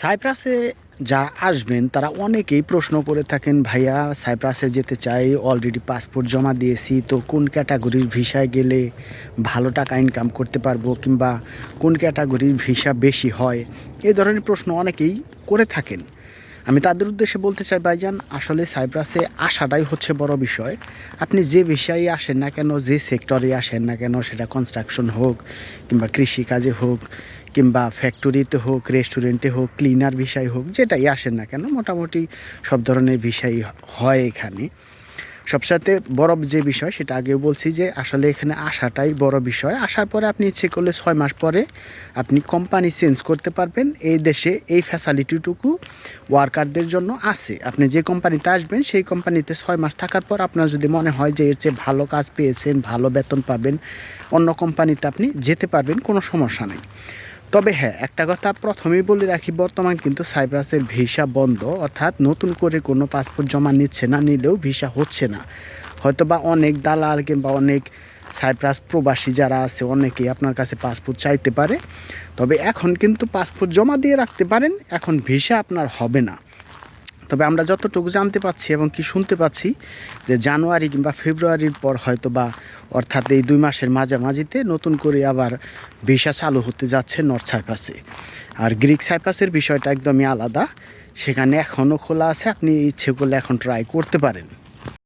সাইপ্রাসে যারা আসবেন, তারা অনেকেই প্রশ্ন করে থাকেন, ভাইয়া, সাইপ্রাসে যেতে চাই অলরেডি পাসপোর্ট জমা দিয়েছি, তো কোন ক্যাটাগরির ভিসায় গেলে ভালো টাকা ইনকাম করতে পারব কিংবা কোন ক্যাটাগরির ভিসা বেশি হয়? এই ধরনের প্রশ্ন অনেকেই করে থাকেন। আমি তাদের উদ্দেশ্যে বলতে চাই, ভাইজান, আসলে সাইপ্রাসে আসাটাই হচ্ছে বড় বিষয়। আপনি যে বিষয়ে আসেন না কেন, যে সেক্টরে আসেন না কেন, সেটা কনস্ট্রাকশন হোক কিংবা কৃষিকাজে হোক কিংবা ফ্যাক্টরিতে হোক রেস্টুরেন্টে হোক ক্লিনার বিষয় হোক, যেটাই আসেন না কেন, মোটামুটি সব ধরনের বিষয় হয় এখানে। সবসাথে বড় যে বিষয়, সেটা আগেও বলছি যে আসলে এখানে আসাটাই বড় বিষয়। আসার পরে আপনি ইচ্ছে করলে ছয় মাস পরে আপনি কোম্পানি চেঞ্জ করতে পারবেন। এই দেশে এই ফ্যাসিলিটিটুকু ওয়ার্কারদের জন্য আছে। আপনি যে কোম্পানিতে আসবেন, সেই কোম্পানিতে ছয় মাস থাকার পর আপনার যদি মনে হয় যে এর চেয়ে ভালো কাজ পেয়েছেন, ভালো বেতন পাবেন, অন্য কোম্পানিতে আপনি যেতে পারবেন, কোনো সমস্যা নেই। তবে হ্যাঁ একটা কথা প্রথমেই বলে রাখি, বর্তমান কিন্তু সাইপ্রাসের ভিসা বন্ধ, অর্থাৎ নতুন করে কোনো পাসপোর্ট জমা নিচ্ছে না, নিলেও ভিসা হচ্ছে না। হয়তো বা অনেক দালাল কিংবা অনেক সাইপ্রাস প্রবাসী যারা আছে, অনেকেই আপনার কাছে পাসপোর্ট চাইতে পারে। তবে এখন কিন্তু পাসপোর্ট জমা দিয়ে রাখতে পারেন, এখন ভিসা আপনার হবে না। তবে আমরা যতটুকু জানতে পাচ্ছি এবং কি শুনতে পাচ্ছি যে জানুয়ারি কিংবা ফেব্রুয়ারির পর হয়তো বা অর্থাৎ এই দুই মাসের মাঝামাঝিতে নতুন করে আবার ভিসা চালু হতে যাচ্ছে নর্থ সাইপাসে আর গ্রিক সাইপাসের বিষয়টা একদমই আলাদা। সেখানে এখনও খোলা আছে। আপনি ইচ্ছে করলে এখন ট্রাই করতে পারেন।